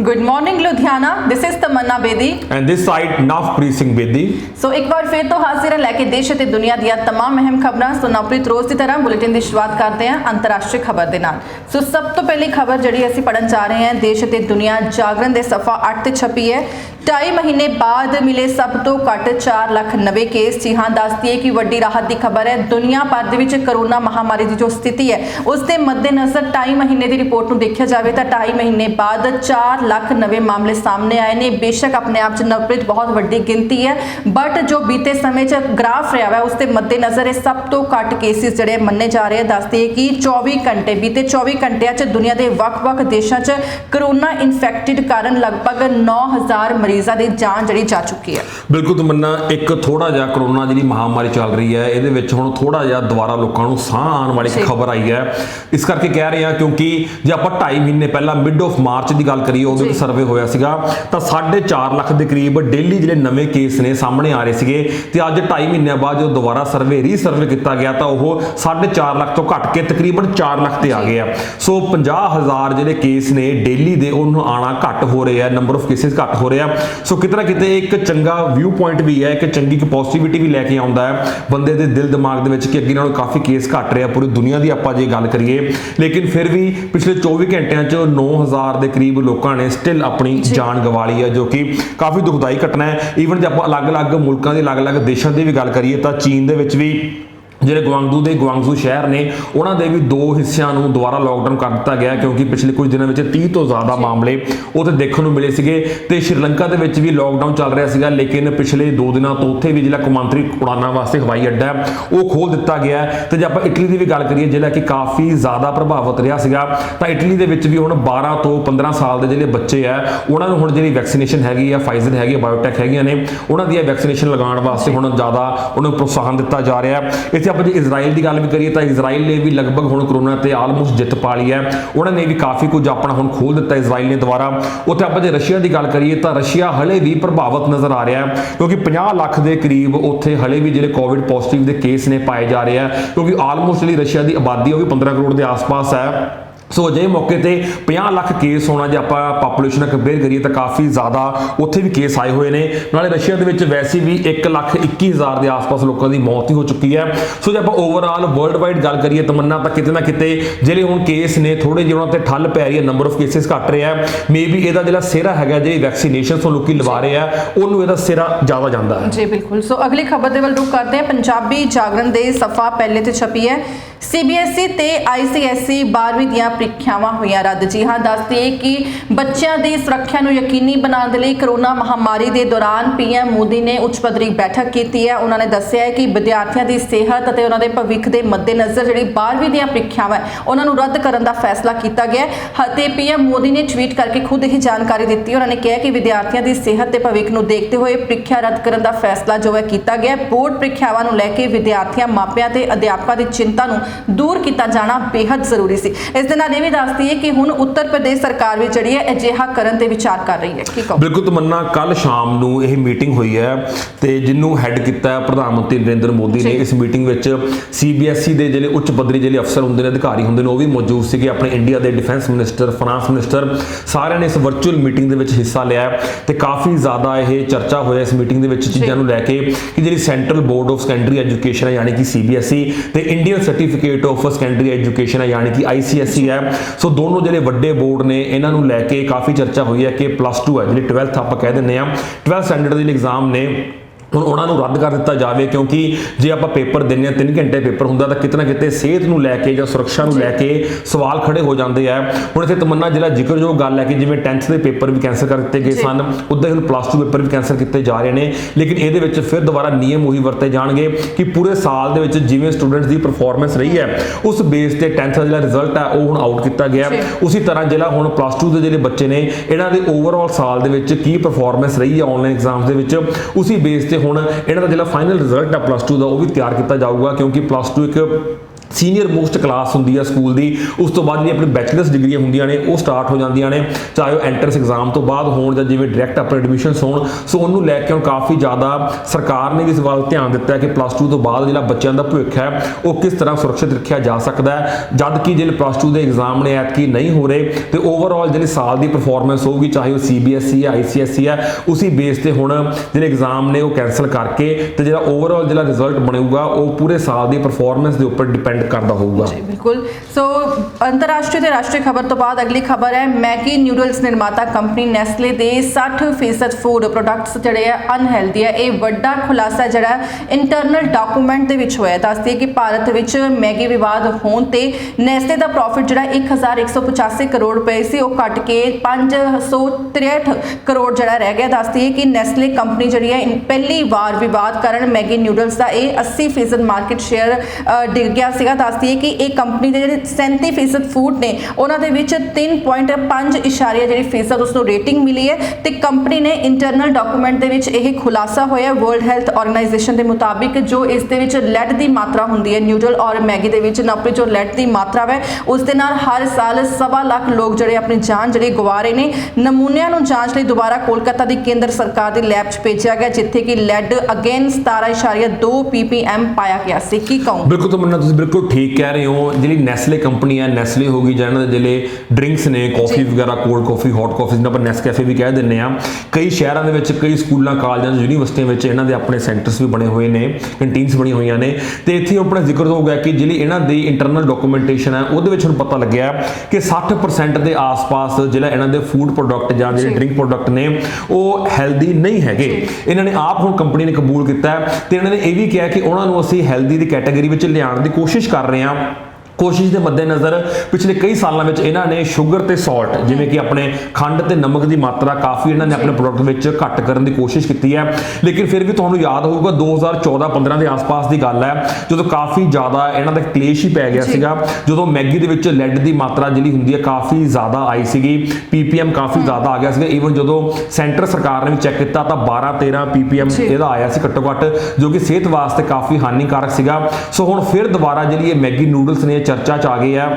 Good morning Ludhiana this is Tamanna Bedi and this side Navpreet Singh Bedi. So ਇੱਕ ਵਾਰ ਫਿਰ ਤੋਂ ਹਾਜ਼ਰ ਹਾਂ ਲੈ ਕੇ ਦੇਸ਼ ਅਤੇ ਦੁਨੀਆ ਦੀਆਂ ਤਮਾਮ ਅਹਿਮ ਖਬਰਾਂ ਸੋ ਨਵਪ੍ਰੀਤ ਰੋਜ਼ ਦੀ ਤਰ੍ਹਾਂ ਬੁਲੇਟਿਨ ਦੀ ਸ਼ੁਰੂਆਤ ਕਰਦੇ ਹਾਂ ਅੰਤਰਰਾਸ਼ਟਰੀ ਖਬਰ ਦੇ ਨਾਲ ਸੋ ਸਭ ਤੋਂ ਪਹਿਲੀ ਖਬਰ ਜਿਹੜੀ ਅਸੀਂ ਪੜਨ ਜਾ ਰਹੇ ਹਾਂ ਦੇਸ਼ ਅਤੇ ਦੁਨੀਆ ਜਾਗਰਣ ਦੇ ਸਫਾ 8 ਤੇ ਛਪੀ ਹੈ ਢਾਈ ਮਹੀਨੇ ਬਾਅਦ ਮਿਲੇ ਸਭ ਤੋਂ ਘੱਟ 4 ਲੱਖ ਨਵੇਂ ਕੇਸ। ਜੀ ਹਾਂ ਦੱਸਦੀ ਹੈ ਕਿ ਵੱਡੀ ਰਾਹਤ ਦੀ ਖਬਰ ਹੈ। ਦੁਨੀਆ ਭਰ ਦੇ ਵਿੱਚ ਕਰੋਨਾ ਮਹਾਮਾਰੀ ਦੀ ਜੋ ਸਥਿਤੀ ਹੈ, ਉਸ ਦੇ ਮੱਦੇਨਜ਼ਰ ਢਾਈ ਮਹੀਨੇ ਦੀ ਰਿਪੋਰਟ ਨੂੰ ਦੇਖਿਆ ਜਾਵੇ ਤਾਂ ਢਾਈ ਮਹੀਨੇ ਬਾਅਦ 4 ਲੱਖ ਨਵੇਂ ਮਾਮਲੇ ਸਾਹਮਣੇ ਆਏ ਨੇ। ਬੇਸ਼ੱਕ ਆਪਣੇ ਆਪ 'ਚ ਨਵਪ੍ਰੀਤ ਬਹੁਤ ਵੱਡੀ ਗਿਣਤੀ ਹੈ ਬਟ ਜੋ ਬੀਤੇ ਸਮੇਂ 'ਚ ਗ੍ਰਾਫ ਰਿਹਾ ਹੈ ਉਸ ਦੇ ਮੱਦੇਨਜ਼ਰ ਇਹ ਸਭ ਤੋਂ ਘੱਟ ਕੇਸਿਸ ਜਿਹੜੇ ਮੰਨੇ ਜਾ ਰਹੇ ਆ। ਦੱਸਦੇ ਹੈ ਕਿ 24 ਘੰਟੇ, ਬੀਤੇ 24 ਘੰਟਿਆਂ 'ਚ ਦੁਨੀਆ ਦੇ ਵੱਖ-ਵੱਖ ਦੇਸ਼ਾਂ 'ਚ ਕਰੋਨਾ ਇਨਫੈਕਟਿਡ ਕਾਰਨ ਲਗਭਗ 9000 ਮਰੀਜ਼ਾਂ ਦੀ ਜਾਨ ਜਿਹੜੀ ਜਾ ਚੁੱਕੀ ਹੈ। ਬਿਲਕੁਲ ਤਮੰਨਾ ਇੱਕ ਥੋੜਾ ਜਿਹਾ ਕਰੋਨਾ ਜਿਹੜੀ ਮਹਾਮਾਰੀ ਚੱਲ ਰਹੀ ਹੈ ਇਹਦੇ ਵਿੱਚ ਹੁਣ ਥੋੜਾ ਜਿਹਾ ਦੁਬਾਰਾ ਲੋਕਾਂ ਨੂੰ ਸਾਹ ਆਉਣ ਵਾਲੀ। ਖਬਰ ਆਈ ਹੈ। ਇਸ ਕਰਕੇ ਕਹਿ ਰਹੇ ਹਾਂ ਕਿਉਂਕਿ ਜੇ ਆਪਾਂ 2.5 ਮਹੀਨੇ ਪਹਿਲਾਂ ਮਿਡ ਆਫ ਮਾਰਚ ਦੀ ਗੱਲ ਕਰੀਏ ਉਦੋਂ ਜੀ। ਸਰਵੇ ਹੋਇਆ ਸੀਗਾ ਤਾਂ 4.5 ਲੱਖ ਦੇ ਕਰੀਬ ਡੇਲੀ ਜਿਹੜੇ ਨਵੇਂ ਕੇਸ ਨੇ ਸਾਹਮਣੇ ਆ ਰਹੇ ਸੀਗੇ ਤੇ ਅੱਜ 2.5 ਮਹੀਨਿਆਂ ਬਾਅਦ ਜਦੋਂ ਦੁਬਾਰਾ ਸਰਵੇ ਰੀਸਰਵੇ ਕੀਤਾ ਗਿਆ ਤਾਂ ਉਹ 4.5 ਲੱਖ ਤੋਂ ਘਟ ਕੇ ਤਕਰੀਬਨ 4 ਲੱਖ ਤੇ ਆ ਗਏ ਆ। ਸੋ 50000 ਜਿਹੜੇ ਕੇਸ ਨੇ ਡੇਲੀ ਦੇ ਉਹਨੂੰ ਆਣਾ ਘੱਟ ਹੋ ਰਿਹਾ ਨੰਬਰ ਆਫ ਕੇਸਿਸ ਘੱਟ ਹੋ ਰਿਹਾ। ਸੋ ਕਿਤੇ ਨਾ ਕਿਤੇ ਇੱਕ ਚੰਗਾ ਵਿਊ ਪੁਆਇੰਟ ਵੀ ਹੈ ਇੱਕ ਚੰਗੀ ਇੱਕ ਪੋਜ਼ਿਟਿਵਿਟੀ ਵੀ ਲੈ ਕੇ ਆਉਂਦਾ ਹੈ ਬੰਦੇ ਦੇ ਦਿਲ ਦਿਮਾਗ ਦੇ ਵਿੱਚ ਕਿ ਅੱਗੇ ਨਾਲੋਂ ਕਾਫੀ ਕੇਸ ਘਟ ਰਿਹਾ ਪੂਰੀ ਦੁਨੀਆ ਦੀ ਆਪਾਂ ਜੇ ਗੱਲ ਕਰੀਏ। ਲੇਕਿਨ ਫਿਰ ਵੀ ਪਿਛਲੇ 24 ਘੰਟਿਆਂ 'ਚ 9000 ਦੇ ਕਰੀਬ ਲੋਕਾਂ ਨੇ ਸਟਿਲ ਆਪਣੀ ਜਾਨ ਗਵਾ ਲਈ ਹੈ ਜੋ ਕਿ ਕਾਫੀ ਦੁਖਦਾਈ ਘਟਨਾ ਹੈ। ਈਵਨ ਜੇ ਆਪਾਂ ਅਲੱਗ-ਅਲੱਗ ਮੁਲਕਾਂ ਦੇ ਅਲੱਗ-ਅਲੱਗ ਦੇਸ਼ਾਂ ਦੀ ਵੀ ਗੱਲ ਕਰੀਏ ਤਾਂ ਚੀਨ ਦੇ ਵਿੱਚ ਵੀ ਜਿਹੜੇ ਗਵਾਂਗਡੂ ਦੇ ਗਵਾਂਗਜ਼ੂ ਸ਼ਹਿਰ ਨੇ ਉਹਨਾਂ ਦੇ ਵੀ ਦੋ ਹਿੱਸਿਆਂ ਨੂੰ ਦੁਬਾਰਾ ਲੋਕਡਾਊਨ ਕਰ ਦਿੱਤਾ ਗਿਆ ਕਿਉਂਕਿ ਪਿਛਲੇ ਕੁਝ ਦਿਨਾਂ ਵਿੱਚ 30 ਤੋਂ ਜ਼ਿਆਦਾ ਮਾਮਲੇ ਉੱਥੇ ਦੇਖਣ ਨੂੰ ਮਿਲੇ ਸੀਗੇ ਤੇ ਸ਼੍ਰੀਲੰਕਾ ਦੇ ਵਿੱਚ ਵੀ ਲੋਕਡਾਊਨ ਚੱਲ ਰਿਹਾ ਸੀਗਾ ਲੇਕਿਨ ਪਿਛਲੇ 2 ਦਿਨਾਂ ਤੋਂ ਉੱਥੇ ਵੀ ਜਿਹੜਾ ਕੌਮਾਂਤਰੀ ਉਡਾਨਾਂ ਵਾਸਤੇ ਹਵਾਈ ਅੱਡਾ ਉਹ ਖੋਲ ਦਿੱਤਾ ਗਿਆ। ਤੇ ਜੇ ਆਪਾਂ ਇਟਲੀ ਦੀ ਵੀ ਗੱਲ ਕਰੀਏ ਜਿਹੜਾ ਕਿ ਕਾਫੀ ਜ਼ਿਆਦਾ ਪ੍ਰਭਾਵਿਤ ਰਿਹਾ ਸੀਗਾ ਤਾਂ ਇਟਲੀ ਦੇ ਵਿੱਚ ਵੀ ਹੁਣ 12 ਤੋਂ 15 ਸਾਲ ਦੇ ਜਿਹੜੇ ਬੱਚੇ ਆ ਉਹਨਾਂ ਨੂੰ ਹੁਣ ਜਿਹੜੀ ਵੈਕਸੀਨੇਸ਼ਨ ਹੈਗੀ ਆ ਫਾਈਜ਼ਰ ਹੈਗੀ ਆ ਬਾਇਓਟੈਕ ਹੈਗੀਆਂ ਨੇ ਉਹਨਾਂ ਦੀ ਵੈਕਸੀਨੇਸ਼ਨ ਲਗਾਉਣ ਵਾਸਤੇ ਹੁਣ ਜ਼ਿਆਦਾ ਉਹਨੂੰ ਪ੍ਰੋਤਸਾਹਨ ਦਿੱਤਾ ਜਾ ਰਿਹਾ ਇੱਥੇ ਆਪਾਂ ਜੇ ਇਜ਼ਰਾਈਲ ਦੀ ਗੱਲ ਵੀ ਕਰੀਏ ਤਾਂ ਇਜ਼ਰਾਈਲ ਨੇ ਵੀ ਲਗਭਗ ਹੁਣ ਕਰੋਨਾ ਤੇ ਆਲਮੋਸਟ ਜਿੱਤ ਪਾ ਲਈ ਹੈ। ਉਹਨਾਂ ਨੇ ਵੀ ਕਾਫੀ ਕੁਝ ਆਪਣਾ ਹੁਣ ਖੋਲ ਦਿੱਤਾ ਇਜ਼ਰਾਈਲ ਨੇ ਦੁਬਾਰਾ। ਉੱਥੇ ਆਪਾਂ ਜੇ ਰਸ਼ੀਆ ਦੀ ਗੱਲ ਕਰੀਏ ਤਾਂ ਰਸ਼ੀਆ ਹਲੇ ਵੀ ਪ੍ਰਭਾਵਿਤ ਨਜ਼ਰ ਆ ਰਿਹਾ ਹੈ, ਕਿਉਂਕਿ 50 ਲੱਖ ਦੇ ਕਰੀਬ ਉੱਥੇ ਹਲੇ ਵੀ ਜਿਹੜੇ ਕੋਵਿਡ ਪੋਜ਼ਿਟਿਵ ਦੇ ਕੇਸ ਨੇ ਪਾਏ ਜਾ ਰਹੇ ਆ ਕਿਉਂਕਿ ਆਲਮੋਸਟ ਜਿਹੜੀ ਰਸ਼ੀਆ ਦੀ ਆਬਾਦੀ ਉਹ ਵੀ 15 ਕਰੋੜ ਦੇ ਆਸ-ਪਾਸ ਹੈ। ਸੋ ਅਜੇ ਮੌਕੇ ਤੇ 50 ਲੱਖ ਕੇਸ ਹੋਣਾ ਜੇ ਆਪਾਂ ਪਾਪੂਲੇਸ਼ਨ ਨਾਲ ਕੰਪੇਅਰ ਕਰੀਏ ਤਾਂ ਕਾਫੀ ਜ਼ਿਆਦਾ ਉੱਥੇ ਵੀ ਕੇਸ ਆਏ ਹੋਏ ਨੇ। ਨਾਲੇ ਰਸ਼ੀਆ ਦੇ ਵਿੱਚ ਵੈਸੇ ਵੀ 1 ਲੱਖ 21 ਹਜ਼ਾਰ ਦੇ ਆਸ-ਪਾਸ ਲੋਕਾਂ ਦੀ ਮੌਤ ਹੀ ਹੋ ਚੁੱਕੀ ਹੈ। ਸੋ ਜੇ ਆਪਾਂ ਓਵਰਆਲ ਵਰਲਡ ਵਾਈਡ ਗੱਲ ਕਰੀਏ ਤਮੰਨਾ ਤਾਂ ਕਿਤੇ ਨਾ ਕਿਤੇ ਜਿਹੜੇ ਹੁਣ ਕੇਸ ਨੇ ਥੋੜੇ ਜਿਹੇ ਉਹਨਾਂ ਤੇ ਠੱਲ ਪੈ ਰਹੀ ਹੈ ਨੰਬਰ ਆਫ ਕੇਸਿਸ ਘਟ ਰਿਹਾ ਹੈ। ਮੇਬੀ ਇਹਦਾ ਜਿਹੜਾ ਸਿਹਰਾ ਹੈਗਾ ਜਿਹੜੀ ਵੈਕਸੀਨੇਸ਼ਨ ਤੋਂ ਲੋਕੀ ਲਵਾ ਰਹੇ ਆ, ਉਹਨੂੰ ਇਹਦਾ ਸਿਹਰਾ ਜ਼ਿਆਦਾ ਜਾਂਦਾ ਹੈ। ਜੀ, ਬਿਲਕੁਲ। ਸੋ ਅਗਲੀ ਖਬਰ ਦੇ ਵੱਲ ਰੁਕ ਕਰਦੇ ਹਾਂ। ਪੰਜਾਬੀ ਜਾਗਰਣ ਦੇ ਸਫਾ ਪਹਿਲੇ ਤੇ ਛਪੀ ਹੈ। ਸੀਬੀਐਸਈ ਤੇ ਆਈਸੀਐਸਈ 12ਵੀਂ ਦੀਆਂ ਪ੍ਰੀਖਿਆਵਾਂ ਹੋਈਆਂ ਰੱਦ ਜੀ। ਹਾਂ ਦੱਸਦੇ ਕਿ ਬੱਚਿਆਂ ਦੀ ਸੁਰੱਖਿਆ ਨੂੰ ਯਕੀਨੀ ਬਣਾਉਣ ਦੇ ਲਈ ਕਰੋਨਾ ਮਹਾਮਾਰੀ ਦੇ ਦੌਰਾਨ ਪੀਐਮ ਮੋਦੀ ਨੇ ਉੱਚ ਪੱਧਰੀ ਬੈਠਕ ਕੀਤੀ ਹੈ। ਉਹਨਾਂ ਨੇ ਦੱਸਿਆ ਹੈ ਕਿ ਵਿਦਿਆਰਥੀਆਂ ਦੀ ਸਿਹਤ ਅਤੇ ਉਹਨਾਂ ਦੇ ਭਵਿੱਖ ਦੇ ਮੱਦੇਨਜ਼ਰ ਜਿਹੜੀ 12ਵੀਂ ਦੀਆਂ ਪ੍ਰੀਖਿਆਵਾਂ ਉਹਨਾਂ ਨੂੰ ਰੱਦ ਕਰਨ ਦਾ ਫੈਸਲਾ ਕੀਤਾ ਗਿਆ ਅਤੇ ਪੀਐਮ ਮੋਦੀ ਨੇ ਟਵੀਟ ਕਰਕੇ ਖੁਦ ਇਹ ਜਾਣਕਾਰੀ ਦਿੱਤੀ। ਉਹਨਾਂ ਨੇ ਕਿਹਾ ਕਿ ਵਿਦਿਆਰਥੀਆਂ ਦੀ ਸਿਹਤ ਤੇ ਭਵਿੱਖ ਨੂੰ ਦੇਖਦੇ ਹੋਏ ਪ੍ਰੀਖਿਆ ਰੱਦ ਕਰਨ ਦਾ ਫੈਸਲਾ ਜੋ ਹੈ ਕੀਤਾ ਗਿਆ ਬੋਰਡ ਪ੍ਰੀਖਿਆਵਾਂ ਨੂੰ ਲੈ ਕੇ ਵਿਦਿਆਰਥੀਆਂ, ਮਾਪਿਆਂ ਤੇ ਅਧਿਆਪਕਾਂ ਦੀ ਚਿੰਤਾ ਨੂੰ ਦੂਰ ਕੀਤਾ ਜਾਣਾ ਬੇहद ਜ਼ਰੂਰੀ ਸੀ। ਇਸ ਦੇ ਨਾਲ ਇਹ ਵੀ ਦੱਸਦੀ ਹੈ ਕਿ ਹੁਣ ਉੱਤਰ ਪ੍ਰਦੇਸ਼ ਸਰਕਾਰ ਵੀ ਜਿਹੜੀ ਹੈ ਅਜਿਹਾ ਕਰਨ ਤੇ ਵਿਚਾਰ ਕਰ ਰਹੀ ਹੈ। ਕੀ ਕਹੋ ਬਿਲਕੁਲ ਤਮੰਨਾ ਕੱਲ ਸ਼ਾਮ ਨੂੰ ਇਹ ਮੀਟਿੰਗ ਹੋਈ ਹੈ ਤੇ ਜਿਹਨੂੰ ਹੈੱਡ ਕੀਤਾ ਹੈ ਪ੍ਰਧਾਨ ਮੰਤਰੀ ਨਰਿੰਦਰ ਮੋਦੀ ਨੇ। ਇਸ ਮੀਟਿੰਗ ਵਿੱਚ ਸੀਬੀਐਸਈ ਦੇ ਜਿਹੜੇ ਉੱਚ ਪੱਧਰੀ ਜਿਹੜੇ ਅਫਸਰ ਹੁੰਦੇ ਨੇ ਅਧਿਕਾਰੀ ਹੁੰਦੇ ਨੇ ਉਹ ਵੀ ਮੌਜੂਦ ਸੀਗੇ। ਆਪਣੇ ਇੰਡੀਆ ਦੇ ਡਿਫੈਂਸ ਮਿਨਿਸਟਰ ਫਾਈਨਾਂਸ ਮਿਨਿਸਟਰ ਸਾਰਿਆਂ ਨੇ ਇਸ ਵਰਚੁਅਲ ਮੀਟਿੰਗ ਦੇ ਵਿੱਚ ਹਿੱਸਾ ਲਿਆ ਤੇ ਕਾਫੀ ਜ਼ਿਆਦਾ ਇਹ ਚਰਚਾ ਹੋਇਆ ਇਸ ਮੀਟਿੰਗ ਦੇ ਵਿੱਚ ਚੀਜ਼ਾਂ ਨੂੰ ਲੈ ਕੇ ਕਿ ਜਿਹੜੀ central board of secondary education ਹੈ ਯਾਨੀ ਕਿ ਸੀਬੀਐਸਈ ਤੇ Indian certificate of secondary education ਹੈ ਯਾਨੀ ਕਿ ਆਈਸੀਐਸਈ ਹੈ। ਸੋ ਦੋਨੋਂ ਜਿਹੜੇ ਵੱਡੇ ਬੋਰਡ ਨੇ, ਇਹਨਾਂ ਨੂੰ ਲੈ ਕੇ ਕਾਫੀ ਚਰਚਾ ਹੋਈ ਹੈ ਕਿ ਪਲੱਸ 2 ਹੈ, ਜਿਹੜੀ 12th ਆਪਾਂ ਕਹਿ ਦਿੰਦੇ ਆ 12th ਸਟੈਂਡਰਡ ਦੇ ਐਗਜ਼ਾਮ ਨੇ ਹੁਣ ਉਹਨਾਂ ਨੂੰ ਰੱਦ ਕਰ ਦਿੱਤਾ ਜਾਵੇ ਕਿਉਂਕਿ ਜੇ ਆਪਾਂ ਪੇਪਰ ਦਿੰਨੇ ਆ 3 ਘੰਟੇ ਪੇਪਰ ਹੁੰਦਾ ਤਾਂ ਕਿਤੇ ਨਾ ਕਿਤੇ ਸਿਹਤ ਨੂੰ ਲੈ ਕੇ ਜਾਂ ਸੁਰੱਖਿਆ ਨੂੰ ਲੈ ਕੇ ਸਵਾਲ ਖੜੇ ਹੋ ਜਾਂਦੇ ਆ ਹੁਣ ਇੱਥੇ ਤਮੰਨਾ ਜਿਹੜਾ ਜ਼ਿਕਰਯੋਗ ਗੱਲ ਹੈ ਕਿ ਜਿਵੇਂ 10th ਦੇ ਪੇਪਰ ਵੀ ਕੈਂਸਲ ਕਰ ਦਿੱਤੇ ਗਏ। ਸਨ ਉਦਾਂ ਹੀ ਹੁਣ ਪਲੱਸ 2 ਪੇਪਰ ਵੀ ਕੈਂਸਲ ਕੀਤੇ ਜਾ ਰਹੇ ਨੇ ਲੇਕਿਨ ਇਹਦੇ ਵਿੱਚ ਫਿਰ ਦੁਬਾਰਾ ਨਿਯਮ ਉਹੀ ਵਰਤੇ ਜਾਣਗੇ ਕਿ ਪੂਰੇ ਸਾਲ ਦੇ ਵਿੱਚ ਜਿਵੇਂ ਸਟੂਡੈਂਟਸ ਦੀ ਪਰਫਾਰਮੈਂਸ ਰਹੀ ਹੈ ਉਸ ਬੇਸ ਤੇ 10th ਦਾ ਜਿਹੜਾ ਰਿਜ਼ਲਟ ਹੈ ਉਹ ਹੁਣ ਆਊਟ ਕੀਤਾ ਗਿਆ। ਉਸੇ ਤਰ੍ਹਾਂ ਜਿਹੜਾ ਹੁਣ ਪਲੱਸ 2 ਦੇ ਜਿਹੜੇ ਬੱਚੇ ਨੇ ਇਹਨਾਂ ਦੇ ਓਵਰਆਲ ਸਾਲ ਦੇ ਵਿੱਚ ਕੀ ਪਰਫਾਰਮੈਂਸ ਰਹੀ ਹੈ ਆਨਲਾਈਨ ਐਗਜ਼ਾਮਸ ਦੇ ਵਿੱਚ ਉਸੇ ਬੇਸ ਤੇ ਹੁਣ ਇਹਨਾਂ ਦਾ ਜਿਹੜਾ ਫਾਈਨਲ ਰਿਜ਼ਲਟ ਆ ਪਲੱਸ 2 ਦਾ, ਉਹ ਵੀ ਤਿਆਰ ਕੀਤਾ ਜਾਊਗਾ ਕਿਉਂਕਿ ਪਲੱਸ 2 ਇੱਕ ਸੀਨੀਅਰ ਮੋਸਟ ਕਲਾਸ ਹੁੰਦੀ ਆ ਸਕੂਲ ਦੀ, ਉਸ ਤੋਂ ਬਾਅਦ ਜਿਹੜੀ ਆਪਣੀ ਬੈਚਲਰਸ ਡਿਗਰੀਆਂ ਹੁੰਦੀਆਂ ਨੇ, ਉਹ ਸਟਾਰਟ ਹੋ ਜਾਂਦੀਆਂ ਨੇ, ਚਾਹੇ ਉਹ ਐਂਟਰੈਂਸ ਐਗਜ਼ਾਮ ਤੋਂ ਬਾਅਦ ਹੋਣ ਜਾਂ ਜਿਵੇਂ ਡਾਇਰੈਕਟ ਆਪਣੇ ਐਡਮਿਸ਼ਨਸ ਹੋਣ, ਸੋ ਉਹਨੂੰ ਲੈ ਕੇ ਹੁਣ ਕਾਫੀ ਜ਼ਿਆਦਾ ਸਰਕਾਰ ਨੇ ਵੀ ਇਸ ਵੱਲ ਧਿਆਨ ਦਿੱਤਾ ਹੈ ਕਿ ਪਲੱਸ 2 ਤੋਂ ਬਾਅਦ ਜਿਹੜਾ ਬੱਚਿਆਂ ਦਾ ਭਵਿੱਖ ਹੈ, ਉਹ ਕਿਸ ਤਰ੍ਹਾਂ ਸੁਰੱਖਿਅਤ ਰੱਖਿਆ ਜਾ ਸਕਦਾ ਹੈ ਜਦ ਕਿ ਜਿਹੜੇ ਪਲੱਸ 2 ਦੇ ਐਗਜ਼ਾਮ ਨੇ ਐਤਕੀ ਨਹੀਂ ਹੋ ਰਹੇ, ਤੇ ਓਵਰਆਲ ਜਿਹੜੀ ਸਾਲ ਦੀ ਪਰਫਾਰਮੈਂਸ ਹੋਊਗੀ, ਚਾਹੇ ਉਹ ਸੀਬੀਐਸਈ ਹੈ ਆਈਸੀਐਸਈ ਹੈ, ਉਸੇ ਬੇਸ ਤੇ ਹੁਣ ਜਿਹੜੇ ਐਗਜ਼ਾਮ ਨੇ ਉਹ ਕੈਨਸਲ ਕਰਕੇ ਤੇ ਜਿਹੜਾ ਓਵਰਆਲ ਜਿਹੜਾ ਰਿਜ਼ਲਟ ਬਣੇਗਾ, ਉਹ ਪੂਰੇ ਸਾਲ ਦੀ ਪਰਫਾਰਮੈਂਸ ਦੇ ਉੱਪਰ ਡਿਪੈਂਡ ਕਰਦਾ ਹੋਊਗਾ। ਜੀ, ਬਿਲਕੁਲ। ਸੋ ਅੰਤਰਰਾਸ਼ਟਰੀ ਤੇ ਰਾਸ਼ਟਰੀ ਖਬਰ ਤੋਂ ਬਾਅਦ ਅਗਲੀ ਖਬਰ ਹੈ, ਮੈਗੀ ਨਿਊਡਲਸ ਨਿਰਮਾਤਾ ਕੰਪਨੀ ਨੈਸਲੇ ਦੇ 60% ਫੂਡ ਪ੍ਰੋਡਕਟਸ ਜਿਹੜੇ ਆ ਅਨਹੈਲਦੀ ਹੈ ਇਹ ਵੱਡਾ ਖੁਲਾਸਾ ਜਿਹੜਾ ਇੰਟਰਨਲ ਡਾਕੂਮੈਂਟ ਦੇ ਵਿੱਚ ਹੋਇਆ ਦੱਸਦੀ ਹੈ ਕਿ ਭਾਰਤ ਵਿੱਚ ਮੈਗੀ ਵਿਵਾਦ ਹੋਣ ਤੇ ਨੈਸਲੇ ਦਾ ਪ੍ਰੋਫਿਟ ਜਿਹੜਾ 1185 ਕਰੋੜ ਰੁਪਏ ਸੀ, ਉਹ ਘਟ ਕੇ 563 ਕਰੋੜ ਜਿਹੜਾ ਰਹਿ ਗਿਆ। ਦੱਸਦੀ ਹੈ ਕਿ ਨੈਸਲੇ ਕੰਪਨੀ ਜਿਹੜੀ ਹੈ ਪਹਿਲੀ ਵਾਰ ਵਿਵਾਦ ਕਾਰਨ ਮੈਗੀ ਨਿਊਡਲਸ ਦਾ ਇਹ 80% ਮਾਰਕੀਟ ਸ਼ੇਅਰ ਡਿੱਗ ਗਿਆ ਸੀ ਸੀਗਾ ਦੱਸਦੀ ਹੈ ਕਿ ਇਹ ਕੰਪਨੀ ਦੇ ਜਿਹੜੇ 37% ਫੂਡ ਨੇ, ਉਹਨਾਂ ਦੇ ਵਿੱਚ 3.5 ਇਸ਼ਾਰੀਆ ਜਿਹੜੀ ਫੀਸਦ ਉਸ ਨੂੰ ਰੇਟਿੰਗ ਮਿਲੀ ਹੈ ਤੇ ਕੰਪਨੀ ਨੇ ਇੰਟਰਨਲ ਡਾਕੂਮੈਂਟ ਦੇ ਵਿੱਚ ਇਹ ਖੁਲਾਸਾ ਹੋਇਆ ਵਰਲਡ ਹੈਲਥ ਆਰਗੇਨਾਈਜੇਸ਼ਨ ਦੇ ਮੁਤਾਬਿਕ, ਜੋ ਇਸ ਦੇ ਵਿੱਚ ਲੈਡ ਦੀ ਮਾਤਰਾ ਹੁੰਦੀ ਹੈ ਨਿਊਡਲ ਔਰ ਮੈਗੀ ਦੇ ਵਿੱਚ ਨਾਪੀ ਜੋ ਲੈਡ ਦੀ ਮਾਤਰਾ ਹੈ ਉਸ ਦੇ ਨਾਲ ਹਰ ਸਾਲ ਸਵਾ ਲੱਖ ਲੋਕ ਜਿਹੜੇ ਆਪਣੀ ਜਾਨ ਜਿਹੜੀ ਗਵਾ ਰਹੇ ਨੇ, ਨਮੂਨਿਆਂ ਨੂੰ ਜਾਂਚ ਲਈ ਦੁਬਾਰਾ ਕੋਲਕਾਤਾ ਦੀ ਕੇਂਦਰ ਸਰਕਾਰ ਦੀ ਲੈਬ 'ਚ ਭੇਜਿਆ ਗਿਆ, ਜਿੱਥੇ ਕਿ ਲੈਡ ਅਗੇਨ 17.2 ppm ਪਾਇਆ ਗਿਆ ਸੀ। ਕੀ ਕਹੂੰ ਬਿਲਕੁਲ ਤੁਮੰਨਾ, ਤੁਸੀਂ ਬਿਲਕੁਲ ਠੀਕ ਕਹਿ ਰਹੇ ਹੋ। ਜਿਹੜੀ ਨੈਸਲੇ ਕੰਪਨੀ ਹੈ ਨੈਸਲੇ ਹੋ ਗਈ ਜਾਂ ਇਹਨਾਂ ਦੇ ਜਿਹੜੇ ਡਰਿੰਕਸ ਨੇ ਕਾਫੀ ਵਗੈਰਾ ਕੋਲਡ ਕਾਫੀ ਹੌਟ ਕਾਫੀ ਜਿਹਨਾਂ ਆਪਾਂ ਨੈਸਕੈਫੇ ਵੀ ਕਹਿ ਦਿੰਨੇ ਆ। ਕਈ ਸ਼ਹਿਰਾਂ ਦੇ ਵਿੱਚ ਕਈ ਸਕੂਲਾਂ ਕਾਲਜਾਂ ਯੂਨੀਵਰਸਿਟੀਆਂ ਵਿੱਚ ਇਹਨਾਂ ਦੇ ਆਪਣੇ ਸੈਂਟਰਸ ਵੀ ਬਣੇ ਹੋਏ ਨੇ ਕੰਟੀਨਸ ਬਣੀਆਂ ਹੋਈਆਂ ਨੇ। ਤੇ ਇੱਥੇ ਆਪਣਾ ਜ਼ਿਕਰ ਹੋ ਗਿਆ ਕਿ ਜਿਹੜੀ ਇਹਨਾਂ ਦੀ ਇੰਟਰਨਲ ਡਾਕੂਮੈਂਟੇਸ਼ਨ ਹੈ ਉਹਦੇ ਵਿੱਚ ਹੁਣ ਪਤਾ ਲੱਗਿਆ ਕਿ 60% ਦੇ ਆਸ-ਪਾਸ ਜਿਹੜਾ ਇਹਨਾਂ ਦੇ ਫੂਡ ਪ੍ਰੋਡਕਟ ਜਾਂ ਜਿਹੜੇ। ਡਰਿੰਕ ਪ੍ਰੋਡਕਟ ਨੇ ਉਹ ਹੈਲਦੀ ਨਹੀਂ ਹੈਗੇ। ਇਹਨਾਂ ਨੇ ਆਪ ਹੁਣ ਕੰਪਨੀ ਨੇ ਕਬੂਲ ਕੀਤਾ ਤੇ ਇਹਨਾਂ ਨੇ ਇਹ ਵੀ ਕਿਹਾ ਕਿ ਉਹਨਾਂ ਨੂੰ ਅਸੀਂ ਹੈਲਦੀ ਦੀ ਕੈਟਾਗਰੀ ਵਿੱਚ ਲਿਆਉਣ ਦੀ ਕੋਸ਼ਿਸ਼ ਕਰ ਰਹੇ ਹਾਂ ਕੋਸ਼ਿਸ਼ ਦੇ ਮੱਦੇਨਜ਼ਰ ਪਿਛਲੇ ਕਈ ਸਾਲਾਂ ਵਿੱਚ ਇਹਨਾਂ ਨੇ ਸ਼ੂਗਰ ਤੇ ਸਾਲਟ ਜਿਵੇਂ ਕਿ ਆਪਣੇ ਖੰਡ ਤੇ ਨਮਕ ਦੀ ਮਾਤਰਾ ਕਾਫੀ ਇਹਨਾਂ ਨੇ ਆਪਣੇ ਪ੍ਰੋਡਕਟ ਵਿੱਚ ਘੱਟ ਕਰਨ ਦੀ ਕੋਸ਼ਿਸ਼ ਕੀਤੀ ਹੈ ਲੇਕਿਨ ਫਿਰ ਵੀ ਤੁਹਾਨੂੰ ਯਾਦ ਹੋਊਗਾ 2014-15 ਦੇ ਆਸ-ਪਾਸ ਦੀ ਗੱਲ ਹੈ ਜਦੋਂ ਕਾਫੀ ਜ਼ਿਆਦਾ ਇਹਨਾਂ ਦਾ ਕਲੇਸ਼ ਹੀ ਪੈ ਗਿਆ। ਸੀਗਾ ਜਦੋਂ ਮੈਗੀ ਦੇ ਵਿੱਚ ਲੈਡ ਦੀ ਮਾਤਰਾ ਜਿਹੜੀ ਹੁੰਦੀ ਹੈ ਕਾਫੀ ਜ਼ਿਆਦਾ ਆਈ ਸੀਗੀ ਪੀਪੀਐਮ ਕਾਫੀ ਜ਼ਿਆਦਾ ਆ ਗਿਆ ਸੀਗਾ ਈਵਨ ਜਦੋਂ ਸੈਂਟਰ ਸਰਕਾਰ ਨੇ ਵੀ ਚੈੱਕ ਕੀਤਾ ਤਾਂ 12-13 ਪੀਪੀਐਮ। ਇਹਦਾ ਆਇਆ ਸੀ ਘੱਟੋ ਘੱਟ ਜੋ ਕਿ ਸਿਹਤ ਵਾਸਤੇ ਕਾਫੀ ਹਾਨੀਕਾਰਕ ਸੀਗਾ ਸੋ ਹੁਣ ਫਿਰ ਦੁਬਾਰਾ ਜਿਹੜੀ ਇਹ ਮੈਗੀ ਨੂਡਲਸ ਨੇ ਚਰਚਾ 'ਚ ਆ ਗਏ ਆ